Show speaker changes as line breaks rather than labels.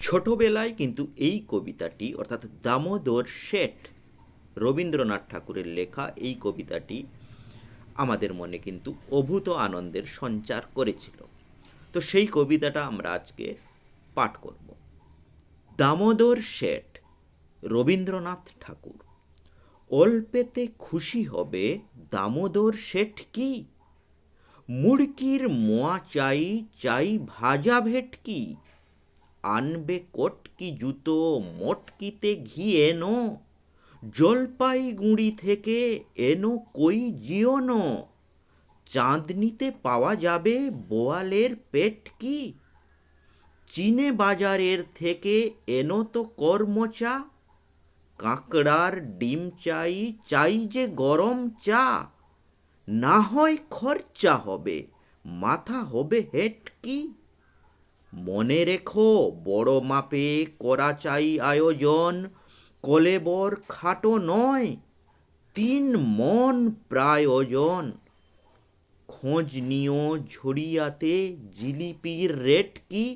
ছোটবেলায় কিন্তু এই কবিতাটি, অর্থাৎ দামোদর শেঠ রবীন্দ্রনাথ ঠাকুরের লেখা এই কবিতাটি আমাদের মনে কিন্তু অভূত আনন্দের সঞ্চার করেছিল। তো সেই কবিতাটা আমরা আজকে পাঠ করব। দামোদর শেঠ রবীন্দ্রনাথ ঠাকুর, অল্পেতে খুশি হবে দামোদর শেঠ কি? মুড়কির মোয়া চাই চাই ভাজা ভেট ভেটকি আনবে কটকি জুতো, মটকিতে ঘি এনো, জলপাইগুড়ি থেকে এনো কই জিওনো? চাঁদনিতে পাওয়া যাবে বোয়ালের পেটকি চীনে বাজারের থেকে এনো তো কর্মচা, কাঁকড়ার ডিম চাই চাই যে গরম চা। না হয় খরচা হবে, মাথা হবে হেটকি। মনে রেখো, বড় মাপে করা চাই আয়োজন। কলেবর খাটো নয়, তিন মন প্রায় ওজন খোঁজ নিও ঝড়িয়াতে জিলিপির রেট কি?